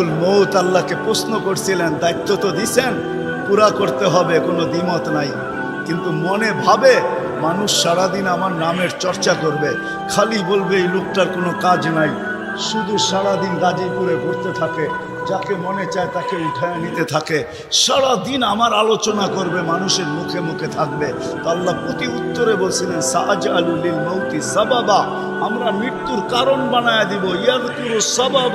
মৌত আল্লাহকে প্রশ্ন করছিলেন, দায়িত্ব তো দিছেন, পুরা করতে হবে, কোনো দ্বিমত নাই। কিন্তু মনে ভাবে মানুষ সারাদিন আমার নামের চর্চা করবে, খালি বলবে এই লোকটার কোনো কাজ নাই। শুধু সারাদিন গাজীপুরে ঘুরতে থাকে, যাকে মনে চায় তাকে উঠায় নিতে থাকে। সারাদিন আমার আলোচনা করবে, মানুষের মুখে মুখে থাকবে। আল্লাহ প্রতি উত্তরে বলছিলেন সাজ আলুলিল মৌতি সাবাবা আমরা মৃত্যুর কারণ বানায় দিব। ইয়াদকুরু সাবাব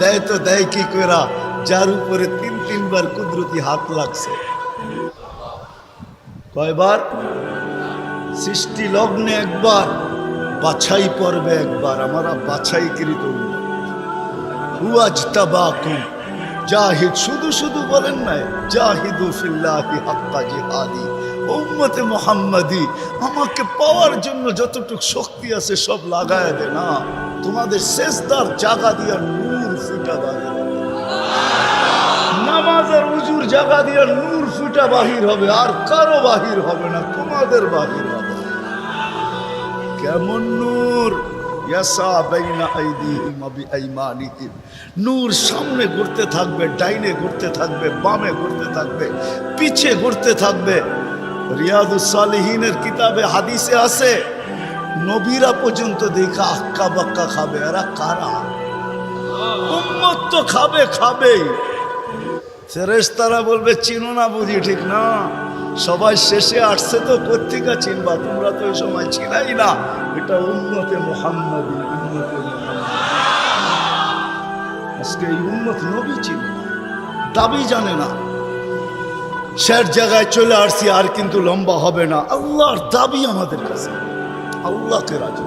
দেয় তো দেয় কি করা যার উপরে তিন তিনবার কুদরতি হাত লাগছে। কয়বার? সৃষ্টি লগ্নে একবার, বাছাই পর্বে একবার। আমরা হুয়াজ তাবাকুম জাহিদ শুধু শুধু বলেন নাই মোহাম্মদি, আমাকে পাওয়ার জন্য যতটুকু শক্তি আছে সব লাগায় দে না। তোমাদের শেষদার জাগা দিয়া নূর ফুটা বাহির হবে। নামাজ আর উজুর জাগা দিয়া নূর ফুটা বাহির হবে, আর কারও বাহির হবে না, তোমাদের বাহির হবে। কেমন নূর? নূর সামনে ঘুরতে থাকবে, ডাইনে ঘুরতে থাকবে, বামে ঘুরতে থাকবে, পিছে ঘুরতে থাকবে। রিয়াদুস সালিহিনের কিতাবে হাদিসে আছে, নবীরা পর্যন্ত দেখা আক্কা বাক্কা খাবে, এরা কারা? উম্মত তো খাবে খাবেই ফেরেশতারা বলবে, চিনো না বুঝি, ঠিক না। সবাই শেষে আসছে তো পত্রিকা চিনবা? তোমরা তো ওই সময় ছিলাই না। এটা উন্নতে মোহাম্মদ আজকে এই উন্নত নবী ছিল না, দাবি জানে না। শের জায়গায় চলে আসছি, আর কিন্তু লম্বা হবে না। আল্লাহর দাবি আমাদের কাছে। আল্লাহকে রাজি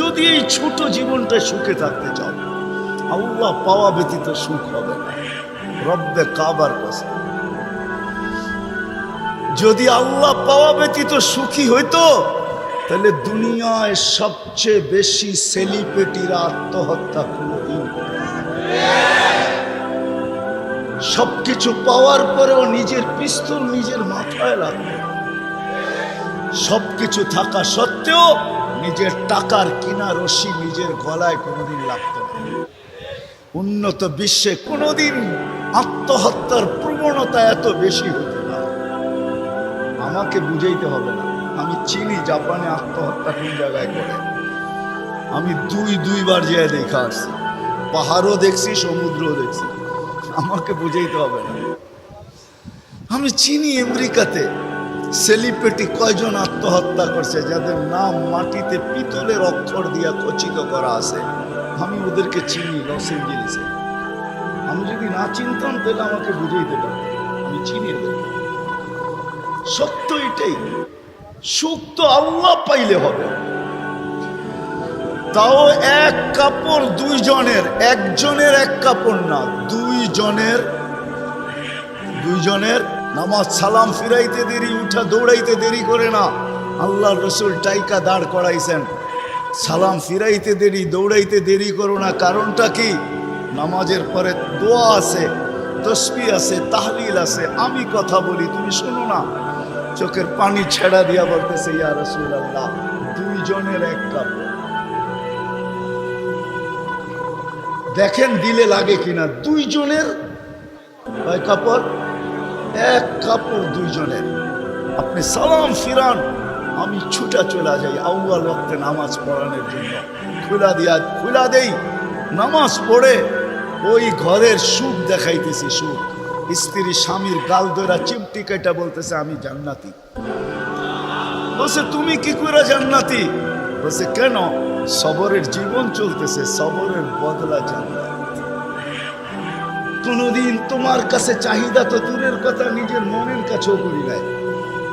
যদি এই ছোট জীবনটা সুখে থাকতে চাও আল্লাহ পাওয়া ব্যতীত সুখ হবে রব্বে কাবার কাছে যদি আল্লাহ পাওয়া ব্যতীত সুখী হইতো, তাহলে দুনিয়ায় সবচেয়ে বেশি সেলিব্রিটিরা আত্মহত্যা। সবকিছু পাওয়ার পরেও নিজের পিস্তল নিজের মাথায় লাগবে সবকিছু থাকা সত্ত্বেও নিজের টাকার কিনা রশি নিজের গলায় কোনোদিন লাগতো না। উন্নত বিশ্বে কোনোদিন আত্মহত্যার প্রবণতা এত বেশি হতো না। আমাকে বুঝাইতে হবে না। আমি চিনি জাপানে আত্মহত্যা কোন জায়গায় করে। আমি দুই দুইবার যেয়ে দেখা আসছি পাহাড়ও দেখছি, সমুদ্রও দেখছি। আমাকে বুঝাইতে হবে না। আমি চিনি আমেরিকাতে সেলিব্রিটি কয়জন আত্মহত্যা করছে, যাদের নাম মাটিতে পিতলের অক্ষর দিয়া খচিত করা আছে। আমি ওদেরকে চিনি লস এঞ্জেলিসে আমি যদি না চিনতাম, তাহলে আমাকে বুঝাইতে পারবে আমি চিনি সত্য এটাই। সুখ তো আল্লাহ পাইলে হবে। তাও এক কাপড় দুইজনের, একজনের এক কাপড় না, দুইজনের দুইজনের নামাজ সালাম ফিরাইতে দেরি, উঠা দৌড়াইতে দেরি করে না। আল্লাহ রসুল টাইকা দাঁড় করাইছেন। সালাম ফিরাইতে দেরি, দৌড়াইতে দেরি করো না। কারণটা কি? নামাজের পরে দোয়া আছে, তসবি আছে, তাহলিল আছে। আমি কথা বলি, তুমি শোনো না। চোখের পানি ছেড়া দিয়া বলতেছে, ইয়া রসুল আল্লাহ দুইজনের এক কাপড় দেখেন দিলে লাগে কিনা, দুইজনের কাপড়? এক কাপড় দুইজনের। আপনি সালাম ফিরান। আমি ছুটা চলে যাই আউয়াল ওয়াক্তে নামাজ পড়ানোর জন্য। খুলা দিয়া, খুলা দেই, নামাজ পড়ে ওই ঘরের সুখ দেখাইতেছি সুখ। স্ত্রী স্বামীর গাল ধরা চিমটি কেটা বলতেছে, আমি জান্নাতি। বলছে, তুমি কি করে জান্নাতি? বলছে, কেন? সবরের জীবন চলতেছে, সবরের বদলা জান্নাত। কোনোদিন তোমার কাছে চাহিদা তো দূরের কথা, নিজের মনের কাছেও করি নাই।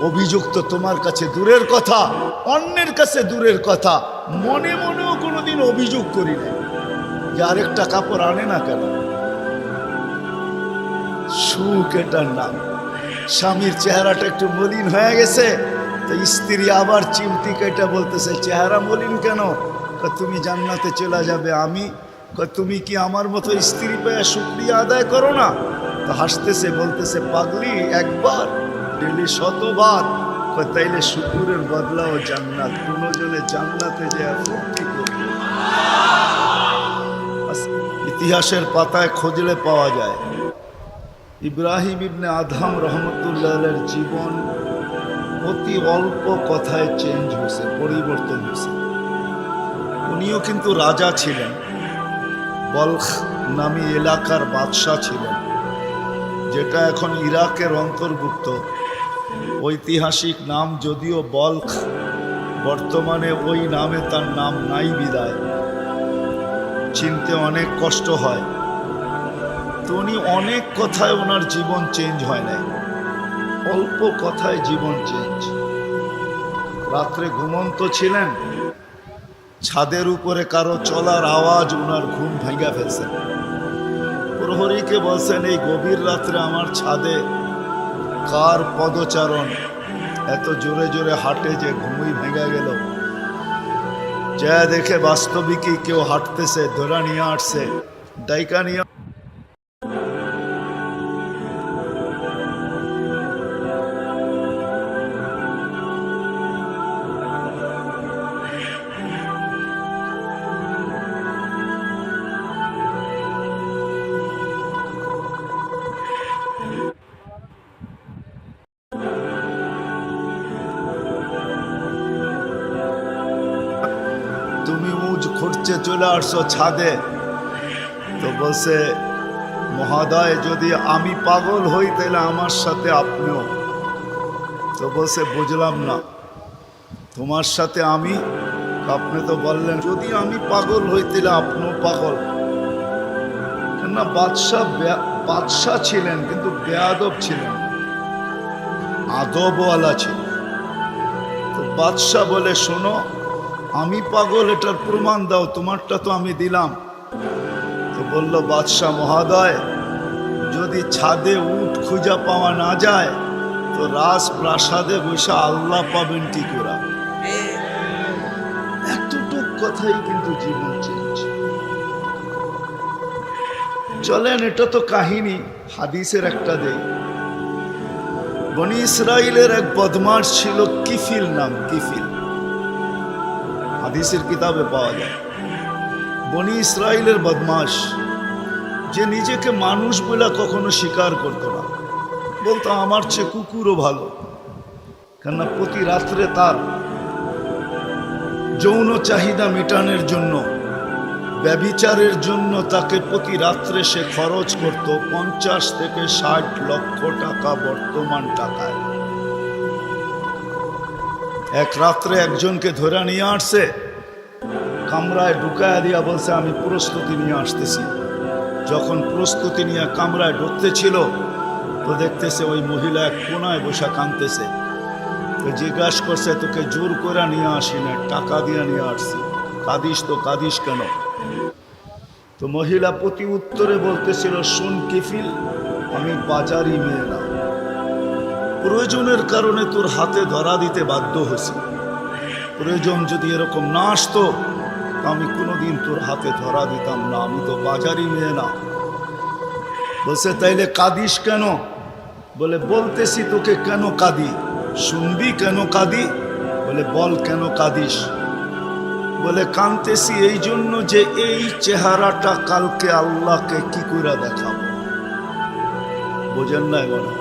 অভিযোগ তো তোমার কাছে দূরের কথা, অন্যের কাছে দূরের কথা। মনে মনেও কোনোদিন অভিযোগ করি নাই। যে আরেকটা কাপড় আনে না কেন? সুখ এটার নাম। স্বামীর চেহারাটা একটু মলিন হয়ে গেছে, তো স্ত্রী আবার চিমটি কেটে বলতেছে, চেহারা মলিন কেন? তুমি জান্নাতে চলে যাবে আমি। তুমি কি আমার মতো স্ত্রী পেয়ে শুক্রিয়া আদায় করো না? তো হাসতেছে, বলতেছে, পাগলি, একবার ডেলি শতবার। তাইলে শুকুরের বদলাও জান্নাত। কোনো জনে জান্নাতে যে ইতিহাসের পাতায় খোঁজলে পাওয়া যায়। ইব্রাহিম ইবনে আধাম রহমতুল্লাহের জীবন অতি অল্প কথায় চেঞ্জ হয়েছে, পরিবর্তন হয়েছে। উনিও কিন্তু রাজা ছিলেন। বলখ নামী এলাকার বাদশাহ ছিলেন, যেটা এখন ইরাকের অন্তর্ভুক্ত। ঐতিহাসিক নাম যদিও বলখ বর্তমানে ওই নামে তার নাম নাই বিদায়। চিনতে অনেক কষ্ট হয়। তো উনি অনেক কথায় ওনার জীবন চেঞ্জ হয় নাই। অল্প কথায় জীবন চেঞ্জ। রাত্রে ঘুমন্ত ছিলেন। ছাদের উপরে কারও চলার আওয়াজ ওনার ঘুম ভেঙে ফেলছেন প্রহরীকে বলছেন, এই গভীর রাত্রে আমার ছাদে কার পদচারণ? এত জোরে জোরে হাঁটে যে ঘুমই ভেঙে গেল। যা দেখে বাস্তবিকই কেউ হাঁটতেছে, ধরা নিয়ে হাঁটছে ডাইকা নিয়ে চলে আসছো ছাদে। তো বলছে, মহাদয়, যদি আমি পাগল হই, তাহলে আমার সাথে আপনিও। তো বলছে, বুঝলাম না। তোমার সাথে আমি? আপনি তো বললেন, যদি আমি পাগল হই, তাহলে আপনিও পাগল। না বাদশাহ বাদশাহ ছিলেন, কিন্তু বেয়াদব ছিলেন। আদবওয়ালা ছিলেন। তো বাদশাহ বলে, শোনো আমি পাগল, এটার প্রমাণ দাও, তোমারটা তো আমি দিলাম। তো বলল, বাদশাহ মহাদয়, যদি ছাদে উঠ খুঁজা পাওয়া না যায়, তো রাজ প্রাসাদে বসে আল্লাহ পাবেন কি করা? এতটুক কথাই কিন্তু জীবন চেঞ্জ চলেন, এটা তো কাহিনী, হাদিসের একটা দেই। বনি ইসরায়েলের এক বদমাস ছিল কিফিল নাম, কিফিল। হাদিসের কিতাবে পাওয়া যায়। বনি ইসরায়েলের বদমাস যে নিজেকে মানুষ বলে কখনো স্বীকার করতো না, বলতো, আমার চেয়ে কুকুরও ভালো। কেননা প্রতি রাত্রে তার যৌন চাহিদা মেটানোর জন্য, ব্যবিচারের জন্য তাকে প্রতি রাত্রে সে খরচ করত পঞ্চাশ থেকে ষাট লক্ষ টাকা বর্তমান টাকায়। এক রাত্রে একজনকে ধরে নিয়ে আসছে কামরায় ঢুকায় দিয়া বলছে, আমি প্রস্তুতি নিয়ে আসতেছি। যখন প্রস্তুতি নিয়ে কামরায় ঢুকতে ছিল, তো দেখতেছে ওই মহিলা এক কোনায় বসে কাঁদতেছে। তো জিজ্ঞাসা করছে, তোকে জোর করে নিয়ে আসি না, টাকা দিয়ে নিয়ে আসছি। কাঁদিস তো, কাঁদিস কেন? তো মহিলা প্রতি উত্তরে বলতেছিল, শুন কিফিল, আমি বাজারি মেয়ে না। প্রয়োজনের কারণে তোর হাতে ধরা দিতে বাধ্য হয়েছি। প্রয়োজন যদি এরকম না আসতো আমি কোনোদিন তোর হাতে ধরা দিতাম না, আমি তো বাজারি মেয়ে না। বলছে, তাইলে কাঁদিস কেন? বলে, বলতেছি তোকে কেন কাঁদি? শুনবি কেন কাঁদি? বলে, বল কেন কাঁদিস? বলে কাঁদতেছি এই জন্য যে এই চেহারাটা কালকে আল্লাহকে কি করে দেখাবো? বোঝেন না মনে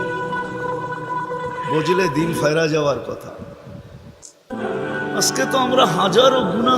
বুঝলে দিন ফেরা যাওয়ার কথা। আজকে তো আমরা হাজারো গুণা